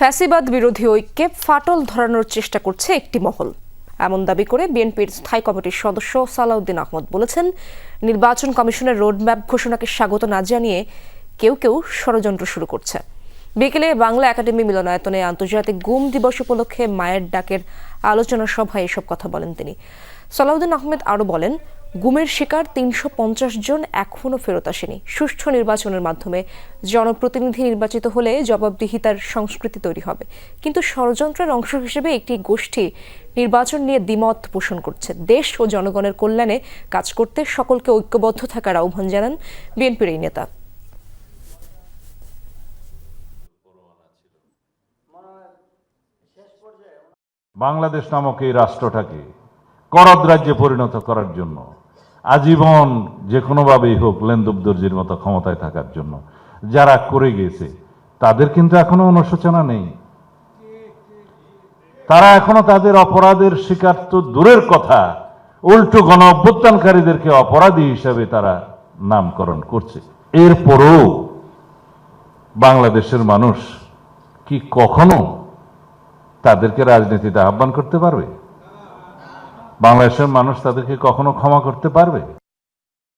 ফ্যাসিবাদ বিরোধী ঐক্যে ফাটল ধরানোর চেষ্টা করছে একটি মহল। এমন দাবি করে বিএনপির স্থায়ী কমিটির সদস্য সালাউদ্দিন আহমদ বলেছেন, নির্বাচন কমিশনের রোডম্যাপ ঘোষণাকে স্বাগত না জানিয়ে কেউ কেউ ষড়যন্ত্র শুরু করছে। বিকেলে বাংলা একাডেমি মিলনায়তনে আন্তর্জাতিক গুম দিবস উপলক্ষে মায়ের ডাকের আলোচনা সভায় এসব কথা বলেন তিনি। সালাউদ্দিন আহমেদ আরও বলেন গুমের শিকার তিনশো পঞ্চাশ জন এখনও ফেরত আসেনি। সুষ্ঠু নির্বাচনের মাধ্যমে জনপ্রতিনিধি নির্বাচিত হলে জবাবদিহিতার সংস্কৃতি তৈরি হবে। কিন্তু ষড়যন্ত্রের অংশ হিসেবে একটি গোষ্ঠী নির্বাচন নিয়ে দ্বিমত পোষণ করছে। দেশ ও জনগণের কল্যাণে কাজ করতে সকলকে ঐক্যবদ্ধ থাকার আহ্বান জানান বিএনপির এই নেতা। বাংলাদেশ নামক এই রাষ্ট্রটাকে করদ রাজ্যে পরিণত করার জন্য আজীবন যে কোনোভাবেই হোক লেন্দুবদর্জির মতো ক্ষমতায় থাকার জন্য। যারা করে গেছে, তাদের কিন্তু এখনও অনুশোচনা নেই। তারা এখনও তাদের অপরাধের শিকার তো দূরের কথা। উল্টো গণ অভ্যুত্থানকারীদেরকে অপরাধী হিসাবে তারা নামকরণ করছে। এরপরও বাংলাদেশের মানুষ কি কখনো তাদেরকে রাজনীতিতে আহ্বান করতে পারবে? বাংলাদেশের মানুষ তাদেরকে কখনো ক্ষমা করতে পারবে?